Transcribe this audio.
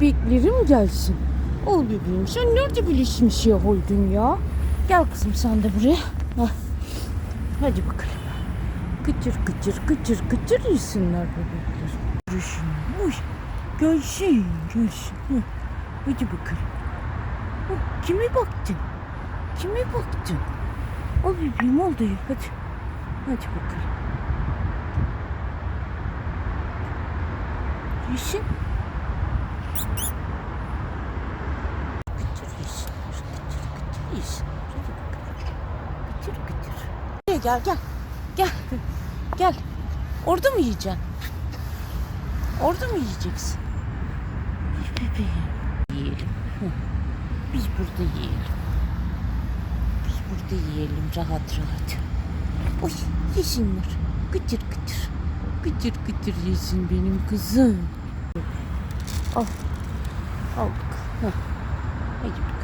Beklerim gelsin. Ol bebeğim sen nerede böyle şimşek oldun ya? Gel kızım sen de buraya. Hah. Hadi bakalım. Kıtır kıtır kıtır kıtır yesinler bebekler. Görüşün. Uy. Gelsin gelsin. Hah. Hadi bakalım. Oh, kime baktın? Kime baktın? Al bebeğim oldu ya hadi. Hadi bakalım. Yesin. Kıtır yesin. Hadi bakalım. Kıtır kıtır. Gel gel gel. Gel. Orada mı yiyeceksin? Orada mı yiyeceksin? Bebeğim. Yiyelim. Biz burada yiyelim. Biz burada yiyelim rahat rahat. Oy yesinler. Kıtır kıtır. Kıtır kıtır yesin benim kızım. Al. Aldık. Heh. Bakalım.